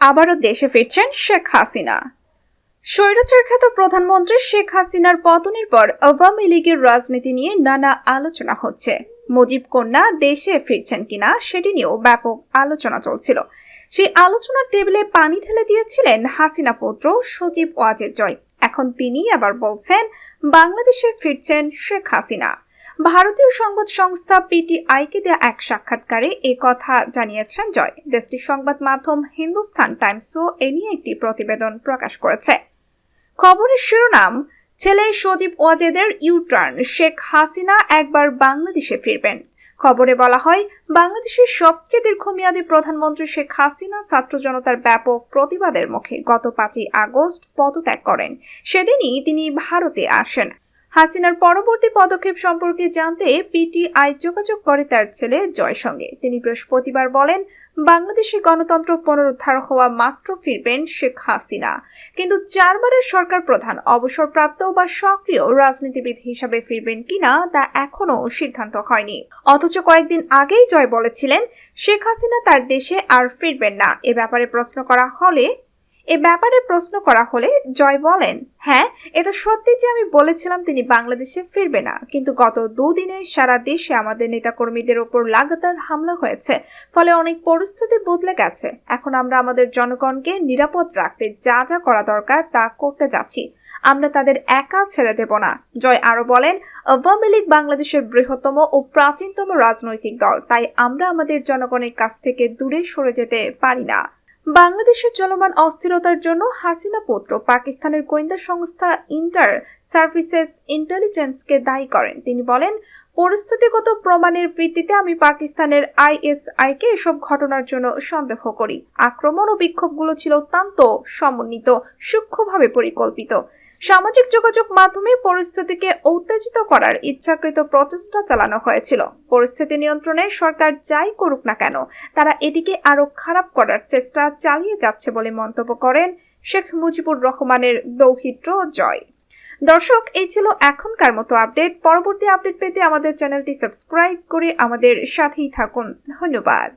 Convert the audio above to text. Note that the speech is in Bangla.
আবারও দেশে ফিরছেন শেখ হাসিনা। স্বৈরাচার খ্যাত প্রধানমন্ত্রী শেখ হাসিনার পতনের পর আওয়ামী লীগের রাজনীতি নিয়ে নানা আলোচনা হচ্ছে। মুজিব কন্যা দেশে ফিরছেন কিনা সেটি নিয়েও ব্যাপক আলোচনা চলছিল। সেই আলোচনার টেবিলে পানি ঢেলে দিয়েছিলেন হাসিনা পুত্র সজীব ওয়াজেদ জয়। এখন তিনি আবার বলছেন, বাংলাদেশে ফিরছেন শেখ হাসিনা। ভারতীয় সংবাদ সংস্থা পিটিআইকে দেয়া এক সাক্ষাৎকারে এ কথা জানিয়েছেন জয়। দেশটির সংবাদ মাধ্যম হিন্দুস্তান টাইমসও এ নিয়ে একটি প্রতিবেদন প্রকাশ করেছে। খবরের শিরোনাম, ছেলে সজীব ওয়াজেদের ইউটার্ন, শেখ হাসিনা একবার বাংলাদেশে ফিরবেন। খবরে বলা হয়, বাংলাদেশের সবচেয়ে দীর্ঘমেয়াদী প্রধানমন্ত্রী শেখ হাসিনা ছাত্র জনতার ব্যাপক প্রতিবাদের মুখে গত পাঁচই আগস্ট পদত্যাগ করেন। সেদিনই তিনি ভারতে আসেন। হাসিনার পরবর্তী পদক্ষেপ সম্পর্কে জানতে পিটিআই যোগাযোগ করে তার ছেলে জয় সঙ্গে। তিনি বৃহস্পতিবার বলেন, বাংলাদেশে গণতন্ত্র পুনরুদ্ধার হওয়া মাত্র ফিরবেন শেখ হাসিনা। কিন্তু চারবারের সরকার প্রধান অবসরপ্রাপ্ত বা সক্রিয় রাজনীতিবিদ হিসাবে ফিরবেন কিনা তা এখনও সিদ্ধান্ত হয়নি। অথচ কয়েকদিন আগেই জয় বলেছিলেন, শেখ হাসিনা তার দেশে আর ফিরবেন না। এ ব্যাপারে প্রশ্ন করা হলে এ ব্যাপারে প্রশ্ন করা হলে জয় বলেন হ্যাঁ এটা সত্যি যে আমি বলেছিলাম তিনি বাংলাদেশে ফিরবে না। কিন্তু গত দুদিনে সারা দেশে আমাদের নেতাকর্মীদের ওপর লাগাতার হামলা হয়েছে। ফলে অনেক পরিস্থিতি বদলে গেছে। এখন আমরা আমাদের জনগণকে নিরাপদ রাখতে যা যা করা দরকার তা করতে যাচ্ছি। আমরা তাদের একা ছেড়ে দেব না। জয় আরও বলেন, আওয়ামী লীগ বাংলাদেশের বৃহত্তম ও প্রাচীনতম রাজনৈতিক দল। তাই আমরা আমাদের জনগণের কাছ থেকে দূরে সরে যেতে পারি না। বাংলাদেশের চলমান অস্থিরতার জন্য হাসিনা পুত্র পাকিস্তানের গোয়েন্দা সংস্থা ইন্টার সার্ভিসেস ইন্টেলিজেন্সকে দায়ী করেন। তিনি বলেন, পরিস্থিতিগত প্রমাণের ভিত্তিতে আমি পাকিস্তানের আইএসআই কে এসব ঘটনার জন্য সন্দেহ করি। আক্রমণ ও বিক্ষোভগুলো ছিল অত্যন্ত সমন্বিত, সূক্ষ্মভাবে পরিকল্পিত। সামাজিক যোগাযোগ মাধ্যমে পরিস্থিতিকে উত্তেজিত করার ইচ্ছাকৃত প্রচেষ্টা চালানো হয়েছিল। পরিস্থিতি নিয়ন্ত্রণে সরকার যাই করুক না কেন, তারা এটিকে আরও খারাপ করার চেষ্টা চালিয়ে যাচ্ছে বলে মন্তব্য করেন শেখ মুজিবুর রহমানের দৌহিত্র জয়। দর্শক, এই ছিল এখনকার মতো আপডেট। পরবর্তী আপডেট পেতে আমাদের চ্যানেলটি সাবস্ক্রাইব করে আমাদের সাথেই থাকুন। ধন্যবাদ।